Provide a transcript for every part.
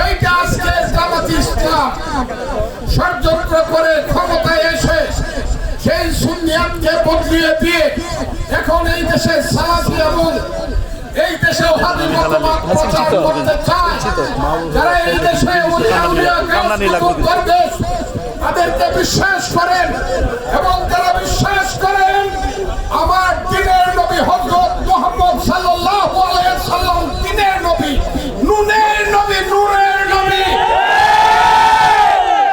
সেইটা আজকে জামাত ইসলাম ষড়যন্ত্র করে ক্ষমতায় এসে সেই বদলিয়ে দিয়ে এখন এই দেশে সালাফি এবং এই দেশে প্রচার করতে চায়। যারা এই দেশে করবে তাদেরকে বিশ্বাস করেন এবং যারা বিশ্বাস করেন আমার দিনের নবী হযরত মুহাম্মদ সাল্লাল্লাহু আলাইহি সাল্লাম দিনের নবী নুনের নবী নূরের নবী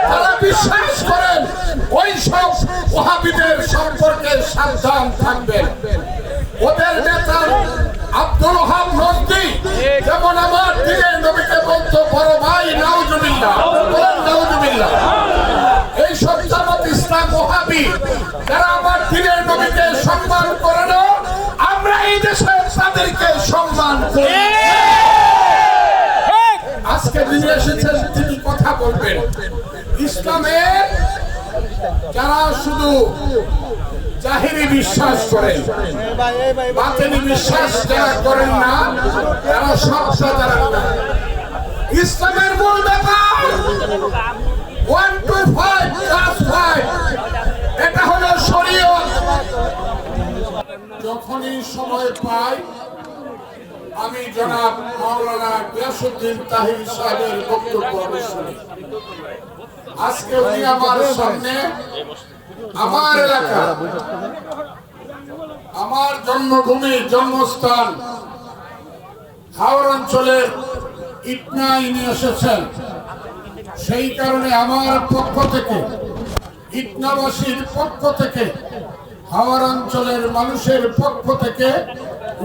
তারা বিশ্বাস করেন ওই সব ওহাবিদের সম্পর্কে সাবধান থাকবেন। ওদের নেতা আব্দুল হাম নজদি যেমন আমার দিনের নবীকে বলতো বড় ভাই নাউজুবিল্লাহ। বলেন নাউজুবিল্লাহ। এই সব জামাত ইসলাম ওহাবি যারা আমার দিনের নবীকে সম্মান করে না আমরা এই দেশে তাদেরকে সম্মান করি। আজকে যিনি এসেছেন তিনি কথা বলবেন। ইসলামের যারা শুধু জাহিরি বিশ্বাস করেন বাতিনি বিশ্বাস যারা করেন না, তারা সবটা যারা ইসলামের মূল ব্যাপার one two five plus five এটা হলো শরীয়ত। যখনই সময় পাই, আমি জনাব মাওলানা গিয়াসুদ্দিন তাহির সাহেবের বক্তব্য শুনি। আজকে উনি আমার সামনে আমার এলাকা, আমার জন্মভূমি, জন্মস্থান হাওড় অঞ্চলের ইটনাই নিয়ে এসেছেন। সেই কারণে আমার পক্ষ থেকে, ইটনাবাসীর পক্ষ থেকে হাওড় অঞ্চলের মানুষের পক্ষ থেকে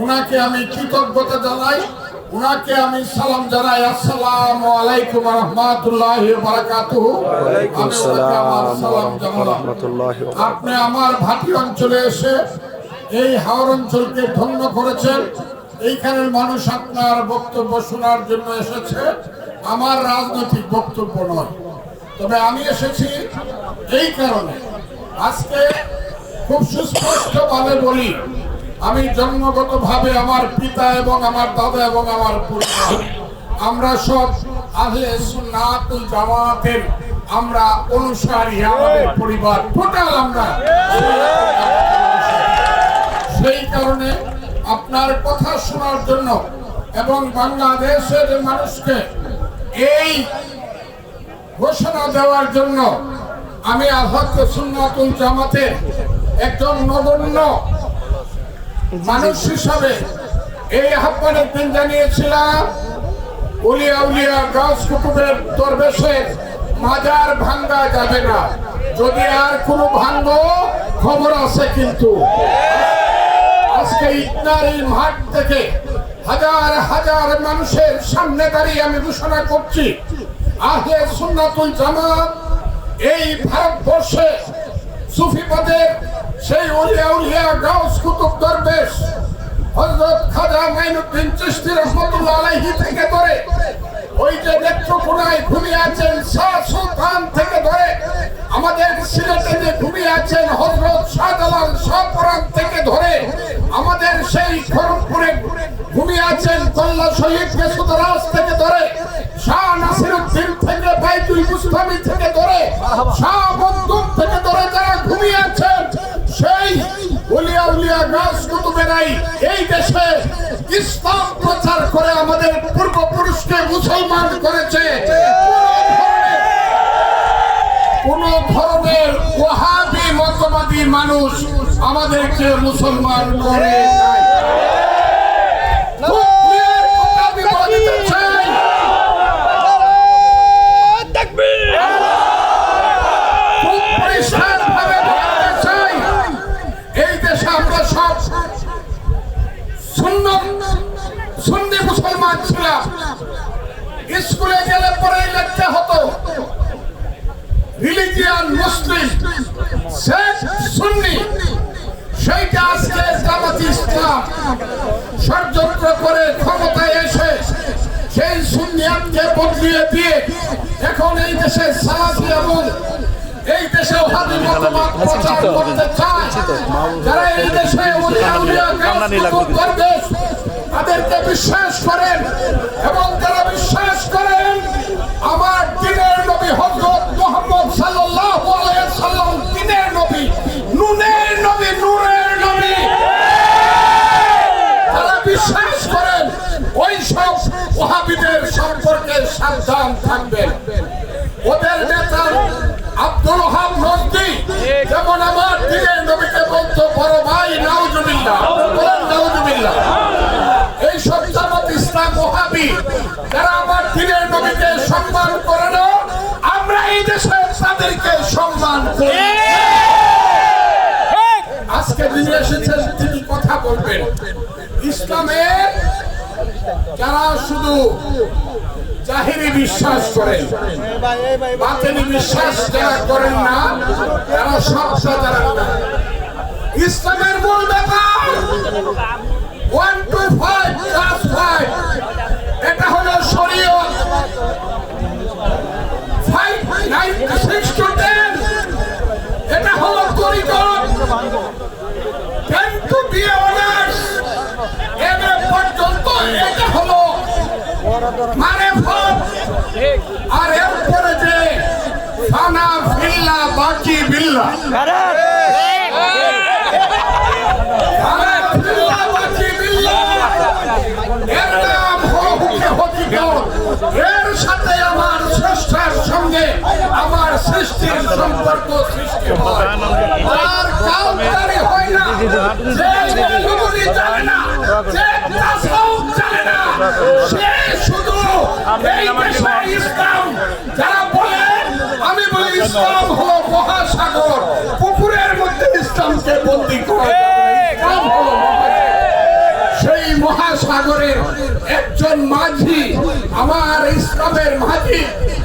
উনাকে আমি কৃতজ্ঞতা জানাই। উনাকে আমি সালাম জানাই আসসালামু আলাইকুম রহমতুল্লাহ বারাকাতুহু। ওয়ালাইকুম সালাম সালাম জানালাম। আপনি আমার ভাটি অঞ্চলে এসে এই হাওর অঞ্চলকে ধন্য করেছেন। এইখানের মানুষ আপনার বক্তব্য শোনার জন্য এসেছে। আমার রাজনৈতিক বক্তব্য নয়। তবে আমি এসেছি এই কারণে। আজকে খুব সুস্পষ্টভাবে বলি আমি জন্মগতভাবে আমার পিতা এবং আমার দাদা এবং আমার পরিবার আমরা সব আহলে জামাতের আমরা অনুসারী, আমাদের পরিবার। টোটাল আমরা। সেই কারণে আপনার কথা শোনার জন্য এবং বাংলাদেশের মানুষকে এই ঘোষণা দেওয়ার জন্য আমি আহত সুন্নাতুল জামাতের একজন নগণ্য মানুষ হিসাবে এই আহ্বানের দিন জানিয়েছিলাম, উলিয়া উলিয়া গাছ কুকুরের দরবেশের মাজার ভাঙ্গা যাবে না। যদি আর কোনো ভাঙ্গ, খবর আছে কিন্তু। আজকে ইটনার এই মাঠ থেকে হাজার হাজার মানুষের সামনে দাঁড়িয়ে আমি ঘোষণা করছি আহে সুন্নাতুল জামাত এই ভারতবর্ষে সুফিপদের সেই উলিয়া গাউস কুতুব দরবেশ হযরত খাজা মাইনুদ্দিন চিশতি রহমাতুল্লাহ আলাইহি থেকে ধরে। ওই যে নেত্রকোনায় ঘুমিয়ে আছেন, শাহ সুলতান থেকে ধরে। আমাদের সিলেটে যে ঘুমিয়ে আছেন হযরত শাহজালাল শাহপুরান থেকে ধরে। আমাদের সেই খড়গপুরে ঘুমিয়ে আছেন কল্লা শহীদ মেসুদরাজ থেকে ধরে। শাহ নাসিরউদ্দিন থেকে বাইতুল মুস্তামি ধরনের ওহাবি মতবাদী মানুষ আমাদেরকে মুসলমান করে নাই। সুন্নি। সেইটা আজকে জামাত ইসলাম ষড়যন্ত্র করে ক্ষমতায় এসে সেই সুন্নিয়াতকে বদলিয়ে দিয়ে এখন এই দেশে সালাফি এবং এই দেশে প্রচার করতে চায়। যারা এই দেশে করবে, তাদেরকে বিশ্বাস করেন এবং তারা বিশ্বাস করেন, আমার দিনের নবী হজরত মোহাম্মদ সাল্লাল্লাহু বিশ্বাস করেন। ওই সব ওহাবিদের সম্পর্কে সাবধান থাকবেন। ওদের নেতা আব্দুল হাম নজদি যেমন আমার দিকে নবীকে বলতো বড় ভাই নাউজুবিল্লা এই সব জামাত ইসলাম ওহাবি যারা আমার দিকে নবীকে সম্মান করে না আমরা এই দেশে তাদেরকে সম্মান করি। আজকে যিনি এসেছেন তিনি কথা বলবেন। ইসলামের যারা শুধু জাহিরি বিশ্বাস করেন বাতিনি বিশ্বাস যারা করেন না, তারা সব সাধারণ না ইসলামের মূল ব্যাপার one two five class five মানে যে ফানা ফিল্লা বাকি বিল্লা এর সাথে আমার স্রষ্টার সঙ্গে আমার সৃষ্টির সম্পর্ক সৃষ্টি হয়। আর কাউন্টারি হয় না। যে জানে না। আমি বলি ইসলাম হলো মহাসাগর, পুকুরের মধ্যে ইসলামকে বন্দী সেই মহাসাগরের একজন মাঝি, আমার ইসলামের মাঝি,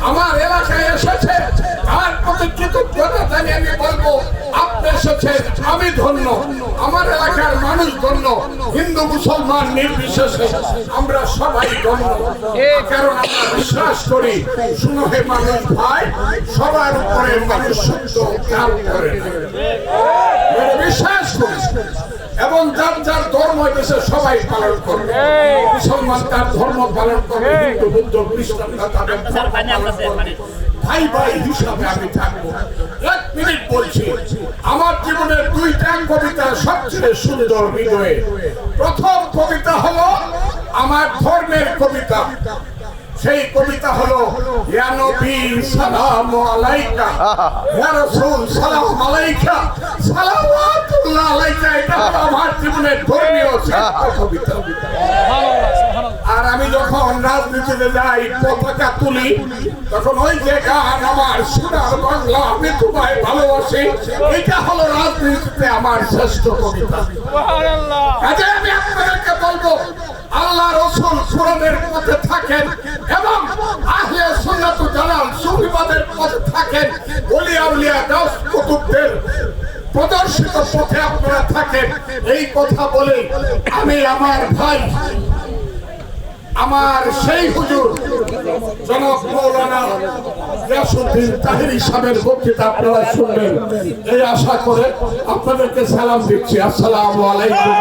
আমার এলাকায় এসেছে আপনি আমি ধন্য। আমার এলাকার মানুষ ধন্য। হিন্দু মুসলমান নির্বিশেষে আমরা সবাই ধন্য। কারণ আমরা বিশ্বাস করি শুনো হে মানুষ ভাই সবার উপরে মানুষ সত্য করে। বিশ্বাস করি এবং যার যার ধর্ম দেশে সবাই পালন করবে। মুসলমান তার ধর্ম পালন করবে হিন্দু বুদ্ধ খ্রিস্টানরা তাদের ধর্ম পালন করবে ভাই ভাই হিসাবে আমি থাকব এক মিনিট বলছি, আমার জীবনের দুইটা কবিতা সবচেয়ে সুন্দর হৃদয়ে। প্রথম কবিতা হলো আমার ধর্মের কবিতা। সেই কবিতা হলো, ইয়া নবী, সালাম আলাইকা। ইয়া রাসূল, সালাম আলাইকা। সালাওয়াতুল্লাহ আলাইকা। এটা আমার জীবনের ধর্মীয় শ্রেষ্ঠ কবিতা। আর আমি যখন রাজনীতিতে যাই পতাকা তুলি তখন ওই যে গান আমার সোনার বাংলা আমি তোমায় ভালোবাসি এটা হলো রাজনীতিতে আমার শ্রেষ্ঠ কবিতা। কাজে আমি আপনাদেরকে বলব আল্লাহ রসুল কোরআনের পথে থাকেন এবং আহলে সুন্নাত জালাল সুফিবাদের পথে থাকেন। ওলিয়া উলিয়া দাস কুতুবদের প্রদর্শিত পথে আপনারা থাকেন। এই কথা বলে আমি আমার ভাই আমার সেই হুজুর জনক মৌলানা গিয়াসুদ্দিন তাহির সাহেবের বক্তৃতা আপনারা শুনবেন। এই আশা করে আপনাদেরকে সালাম দিচ্ছি। আসসালামু আলাইকুম।